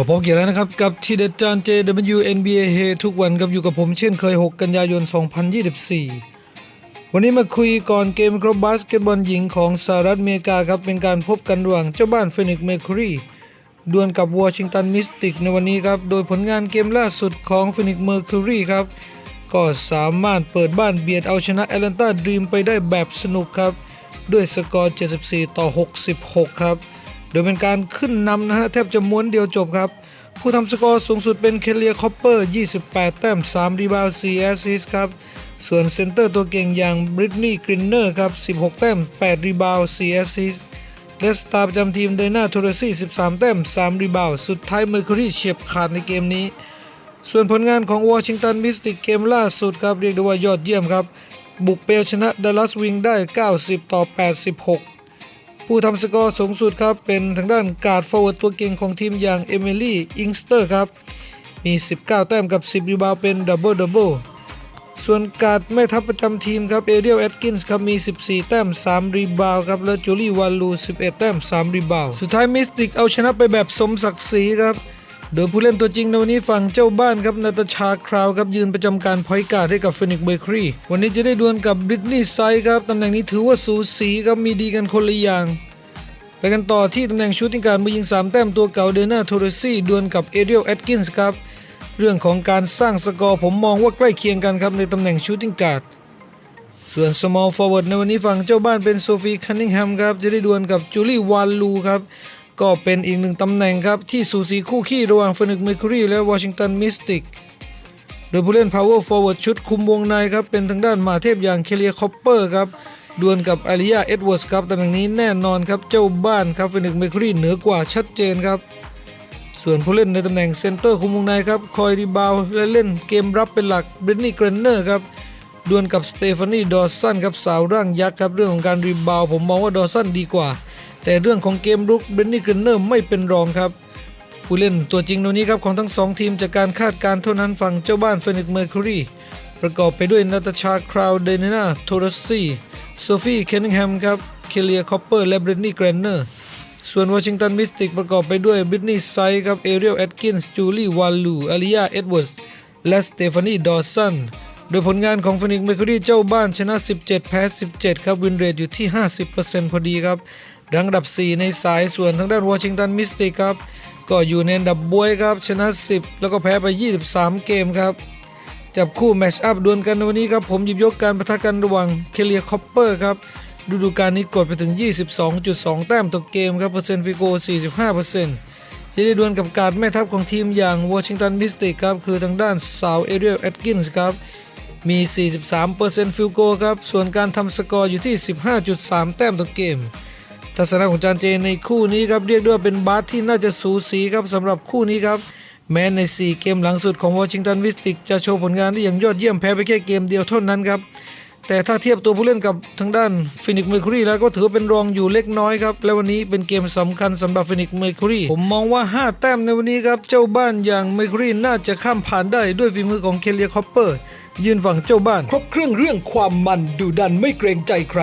มาพบเกี่ยแล้วนะครับกับทีเด็ดจาน JW NBA เฮทุกวันกับอยู่กับผมเช่นเคย 6 กันยายน 2024 วันนี้มาคุยก่อนเกมครบบาสเกตบอลหญิงของสหรัฐอเมริกาครับเป็นการพบกันระหว่างเจ้าบ้านเฟนิกเมคุรีดวลกับวอชิงตันมิสติกในวันนี้ครับโดยผลงานเกมล่าสุดของเฟนิกซ์เมคุรีครับก็สามารถเปิดบ้านเบียดเอาชนะแอตแลนตาดรีมไปได้แบบสนุกครับด้วยสกอร์ 74 ต่อ 66 ครับ โดยเป็นการขึ้นนำนะฮะแทบจะม้วนเดียวจบครับ ผู้ทำสกอร์สูงสุดเป็นเคเลียคอปเปอร์ 28 แต้ม 3 รีบาวด์4แอสซิสครับ ส่วนเซนเตอร์ตัวเก่งอย่างบริตนีย์กรินเนอร์ครับ 16 แต้ม 8 รีบาวด์4แอสซิสและสตาร์ประจำทีมเดน่าโทเรซี่ 13 แต้ม 3 รีบาวด์สุดท้ายเมอร์คิวรีเฉียบขาดในเกมนี้ ส่วนผลงานของวอชิงตันมิสติกเกมล่าสุดครับ เรียกได้ว่ายอดเยี่ยมครับ บุกเปลชนะดัลลัสวิงได้ 90 ต่อ 86 ผู้ทำสกอร์สูงสุดครับ เป็นทางด้านการ์ดฟอร์เวิร์ดตัวเก่งของทีมอย่างเอมิลี่อิงสเตอร์ครับ มี 19 แต้มกับ 10 รีบาวเป็นดับเบิลดับเบิลส่วนการ์ดแม่ทัพประจำทีมครับเอเรียลแอดกินส์ครับมี 14 แต้ม 3 รีบาวครับและจูลี่วาลู 11 แต้ม 3 รีบาว สุดท้ายมิสติกเอาชนะไปแบบสมศักดิ์ศรีครับ โดยผู้เล่นตัวจริงในวันนี้ฝั่งเจ้าบ้านครับนาตาชาคราวครับยืนประจำการพอยการ์ดให้กับเฟนิกเบครีวันนี้จะได้ดวลกับบริตนีย์ไซครับตำแหน่งนี้ถือว่าสูสีครับมีดีกันคนละอย่างไปกันต่อที่ตำแหน่งชูตติ้งการดมือยิง 3 แต้มตัวเก่าเดน่าโทเรซี่ดวลกับเอเรียลแอดกินส์ครับเรื่องของการสร้างสกอร์ผมมองว่าใกล้เคียงกันครับในตำแหน่งชูตติ้งการ์ดส่วน small forward ในวันนี้ฝั่งเจ้าบ้านเป็นโซฟีคันนิงแฮมครับจะได้ดวลกับจูลี่วาลูครับ ก็เป็นอีกหนึ่งตำแหน่งครับ ที่สูสีคู่ขี้ระหว่างฟินิกเมคุรีและวอชิงตันมิสติก โดยผู้เล่น power forward ชุดคุมวงในครับ เป็นทางด้านมาเทพอย่างเคเลียคอปเปอร์ครับดวลกับอาริยาเอ็ดเวิร์สครับตำแหน่งนี้แน่นอนครับ เจ้าบ้านครับฟินิกเมคุรีเหนือกว่าชัดเจนครับ ส่วนผู้เล่นในตำแหน่งเซนเตอร์คุมวงในครับคอยรีบาวและเล่นเกมรับเป็นหลักเบรนนี่เกรนเนอร์ครับดวลกับสเตฟานีดอสันครับสาวร่างยักษ์ครับเรื่องของการรีบาวผมมองว่าดอสันดีกว่า แต่เรื่องของเกมรุกเบนนี่กรนเนอร์ไม่เป็นรองครับ ผู้เล่นตัวจริงตัวนี้ครับของทั้งสองทีมจากการคาดการณ์เท่านั้นฝั่งเจ้าบ้านเฟนิกเมอร์คิวรีประกอบไปด้วยนาตาชาคราวเดนนาโทรซีโซฟีเคนนิงแฮมครับเคเลียคอปเปอร์และเบรนนี่เกรนเนอร์ส่วนวอชิงตันมิสติกประกอบไปด้วยบริตนีย์ไซครับเอเรียลแอดกินส์จูลี่วาลูอาริยาเอ็ดเวิร์ดและสเตฟานีดอสันโดยผลงานของฟินิกเมคุรีเจ้าบ้านชนะ 17 แพ้ 17 ครับ วินเรทอยู่ที่ 50%พอดีครับ รังอันดับ 4 ในสายส่วนทางด้านวอชิงตันมิสติกครับ ก็อยู่ในอันดับบวยครับ ชนะ 10 แล้วก็แพ้ไป 23 เกมครับ จับคู่แมชอัพดวลกันในวันนี้ครับ ผมหยิบยกการประทะกันระหว่างเคเลียคอปเปอร์ครับฤดูกาลนี้กดไปถึง 22.2 แต้มต่อเกมครับเปอร์เซ็นต์ฟิโก 45%จะได้ดวลกับการแม่ทัพของทีมอย่างวอชิงตันมิสติกครับ คือทางด้านสาวเอเรียลแอดกินส์ครับ มี 43%ฟิลโกครับ ส่วนการทำสกอร์อยู่ที่ 15.3 แต้มต่อเกม ทัศนะของจานเจในคู่นี้ครับเรียกได้ว่าเป็นบาสที่น่าจะสูสีครับสำหรับคู่นี้ครับแม้ใน 4 เกมหลังสุดของวอชิงตันวิสติกจะโชว์ผลงานได้อย่างยอดเยี่ยมแพ้ไปแค่เกมเดียวเท่านั้นครับแต่ถ้าเทียบตัวผู้เล่นกับทางด้านฟินิกเมอร์คูรีแล้วก็ถือเป็นรองอยู่เล็กน้อยครับ และวันนี้เป็นเกมสำคัญสำหรับฟินิกเมอร์คูรีผมมองว่า 5 แต้มในวันนี้ครับ เจ้าบ้านอย่างเมอร์คูรีน่าจะข้ามผ่านได้ด้วยฝีมือของเคเลียคอปเปอร์ ยืนฝั่งเจ้าบ้าน ครบเครื่องเรื่องความมันดุดันไม่เกรงใจใคร